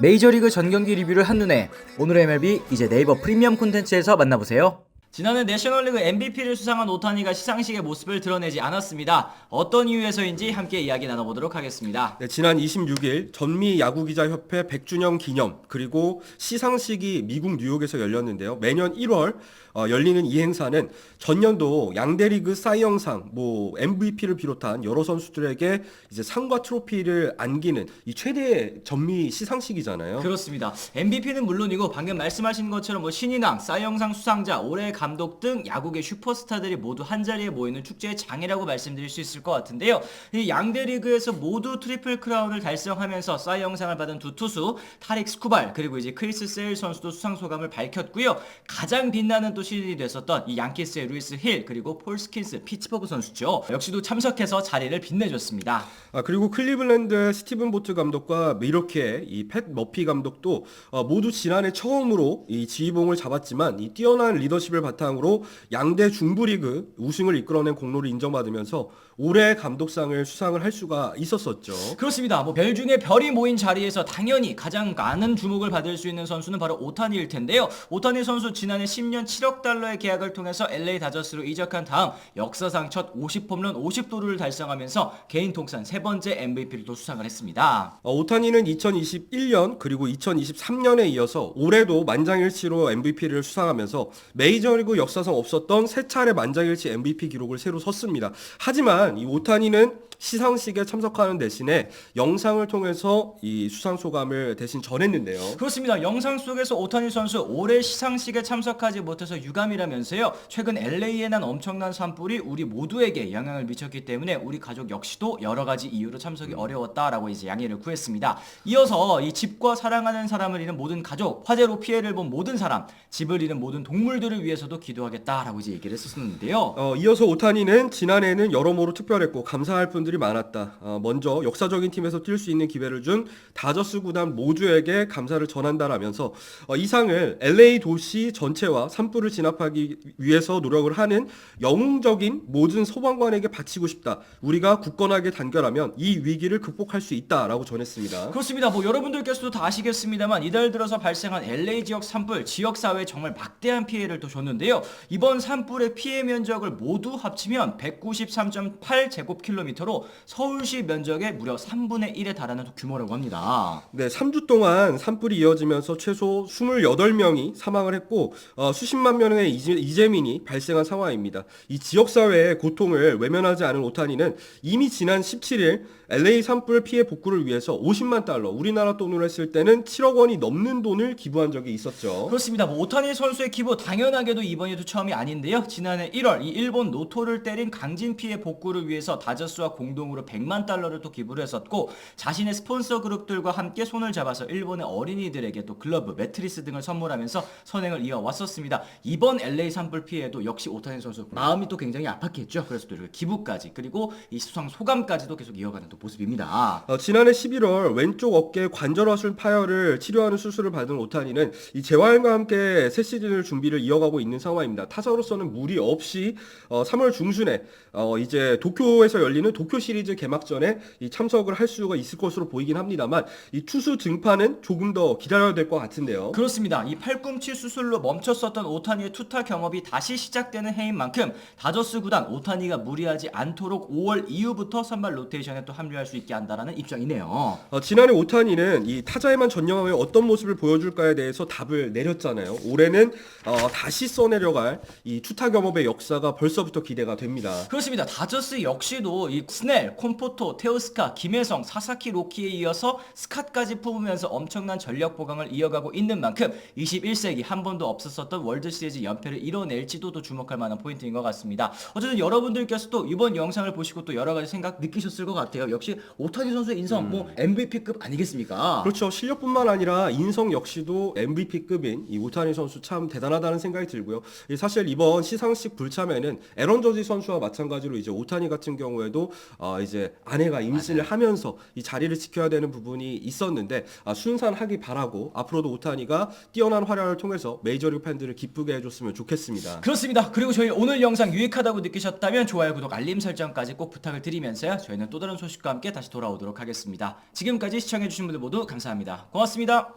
메이저리그 전경기 리뷰를 한눈에 오늘의 MLB 이제 네이버 프리미엄 콘텐츠에서 만나보세요. 지난해 내셔널리그 MVP를 수상한 오타니가 시상식의 모습을 드러내지 않았습니다. 어떤 이유에서인지 함께 이야기 나눠보도록 하겠습니다. 네, 지난 26일 전미 야구기자협회 100주년 기념 그리고 시상식이 미국 뉴욕에서 열렸는데요. 매년 1월 어, 열리는 이 행사는 전년도 양대리그 사이영상, 뭐 MVP를 비롯한 여러 선수들에게 이제 상과 트로피를 안기는 이 최대 전미 시상식이잖아요. 그렇습니다. MVP는 물론이고 방금 말씀하신 것처럼 뭐 신인왕, 사이영상 수상자, 올해의 감독 등 야구계 슈퍼스타들이 모두 한 자리에 모이는 축제의 장이라고 말씀드릴 수 있을 것 같은데요. 이 양대 리그에서 모두 트리플 크라운을 달성하면서 사이영상을 받은 두 투수 타릭 스쿠발 그리고 이제 크리스 세일 선수도 수상 소감을 밝혔고요. 가장 빛나는 또 신인이 됐었던 이 양키스의 루이스 힐 그리고 폴 스킨스 피츠버그 선수죠. 역시도 참석해서 자리를 빛내줬습니다. 아, 그리고 클리블랜드의 스티븐 보트 감독과 미러키의 이팻 머피 감독도 어, 모두 지난해 처음으로 이 지휘봉을 잡았지만 이 뛰어난 리더십을 바탕으로 양대 중부리그 우승을 이끌어낸 공로를 인정받으면서 올해 감독상을 수상을 할 수가 있었었죠. 그렇습니다. 뭐 별 중에 별이 모인 자리에서 당연히 가장 많은 주목을 받을 수 있는 선수는 바로 오타니일 텐데요. 오타니 선수 지난해 10년 7억 달러의 계약을 통해서 LA 다저스로 이적한 다음 역사상 첫 50홈런 50도루를 달성하면서 개인 통산 세 번째 MVP를 또 수상을 했습니다. 어, 오타니는 2021년 그리고 2023년에 이어서 올해도 만장일치로 MVP를 수상하면서 메이저 리그 역사상 없었던 세 차례 만장일치 MVP 기록을 새로 섰습니다. 하지만 이 오타니는 시상식에 참석하는 대신에 영상을 통해서 이 수상 소감을 대신 전했는데요. 그렇습니다. 영상 속에서 오타니 선수 올해 시상식에 참석하지 못해서 유감이라면서요. 최근 LA에 난 엄청난 산불이 우리 모두에게 영향을 미쳤기 때문에 우리 가족 역시도 여러 가지 이유로 참석이 어려웠다라고 이제 양해를 구했습니다. 이어서 이 집과 사랑하는 사람을 잃은 모든 가족, 화재로 피해를 본 모든 사람, 집을 잃은 모든 동물들을 위해서도 기도하겠다라고 이제 얘기를 했었는데요. 어, 이어서 오타니는 지난해에는 여러모로 특별했고 감사할 분들이 많았다. 어, 먼저 역사적인 팀에서 뛸 수 있는 기회를 준 다저스 구단 모두에게 감사를 전한다라면서 어, 이 상을 LA 도시 전체와 산불을 진압하기 위해서 노력을 하는 영웅적인 모든 소방관에게 바치고 싶다. 우리가 굳건하게 단결하면 이 위기를 극복할 수 있다라고 전했습니다. 그렇습니다. 뭐 여러분들께서도 다 아시겠습니다만 이달 들어서 발생한 LA 지역 산불 지역 사회에 정말 막대한 피해를 또 줬는데요. 이번 산불의 피해 면적을 모두 합치면 193.8 제곱킬로미터로 서울시 면적의 무려 3분의 1에 달하는 또 규모라고 합니다. 네, 3주 동안 산불이 이어지면서 최소 28명이 사망을 했고 어, 수십만 명의 이재, 이재민이 발생한 상황입니다. 이 지역사회의 고통을 외면하지 않은 오타니는 이미 지난 17일 LA 산불 피해 복구를 위해서 50만 달러, 우리나라 돈으로 했을 때는 7억 원이 넘는 돈을 기부한 적이 있었죠. 그렇습니다. 뭐 오타니 선수의 기부 당연하게도 이번에도 처음이 아닌데요. 지난해 1월 이 일본 노토를 때린 강진 피해 복구를 위해서 다저스와 공동으로 100만 달러를 또 기부를 했었고 자신의 스폰서 그룹들과 함께 손을 잡아서 일본의 어린이들에게 또 글러브, 매트리스 등을 선물하면서 선행을 이어왔었습니다. 이번 LA 산불 피해도 역시 오타니 선수 마음이 또 굉장히 아팠겠죠. 그래서 또 이렇게 기부까지 그리고 이 수상 소감까지도 계속 이어가는 또 모습입니다. 어, 지난해 11월 왼쪽 어깨 관절 화술 파열을 치료하는 수술을 받은 오타니는 이 재활과 함께 새 시즌을 준비를 이어가고 있는 상황입니다. 타자로서는 무리 없이 어, 3월 중순에 어, 이제 도쿄에서 열리는 도쿄 시리즈 개막전에 이 참석을 할 수가 있을 것으로 보이긴 합니다만 이 투수 등판은 조금 더 기다려야 될 것 같은데요. 그렇습니다. 이 팔꿈치 수술로 멈췄었던 오타니의 투타 경험이 다시 시작되는 해인 만큼 다저스 구단 오타니가 무리하지 않도록 5월 이후부터 선발 로테이션에 또 합류할 수 있게 한다라는 입장이네요. 어, 지난해 오타니는 이 타자에만 전념하며 어떤 모습을 보여줄까에 대해서 답을 내렸잖아요. 올해는 어, 다시 써내려갈 이 투타 겸업의 역사가 벌써부터 기대가 됩니다. 그렇습니다. 다저스 역시도 이 스 넬, 콤포토, 테오스카, 김혜성, 사사키 로키에 이어서 스캇까지 뽑으면서 엄청난 전력 보강을 이어가고 있는 만큼 21세기 한 번도 없었었던 월드 시리즈 연패를 이뤄낼지도 또 주목할 만한 포인트인 것 같습니다. 어쨌든 여러분들께서도 이번 영상을 보시고 또 여러 가지 생각 느끼셨을 것 같아요. 역시 오타니 선수의 인성 뭐 MVP급 아니겠습니까? 그렇죠. 실력뿐만 아니라 인성 역시도 MVP급인 이 오타니 선수 참 대단하다는 생각이 들고요. 이 사실 이번 시상식 불참에는 에런 저지 선수와 마찬가지로 이제 오타니 같은 경우에도 어 이제 아내가 임신을 하면서 이 자리를 지켜야 되는 부분이 있었는데 아, 순산하기 바라고 앞으로도 오타니가 뛰어난 활약을 통해서 메이저리그 팬들을 기쁘게 해줬으면 좋겠습니다. 그렇습니다. 그리고 저희 오늘 영상 유익하다고 느끼셨다면 좋아요, 구독, 알림 설정까지 꼭 부탁을 드리면서요. 저희는 또 다른 소식과 소식과 함께 다시 돌아오도록 하겠습니다. 지금까지 시청해주신 분들 모두 감사합니다. 고맙습니다.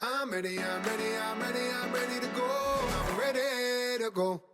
I'm ready, I'm ready, I'm ready, I'm ready to go. I'm ready to go.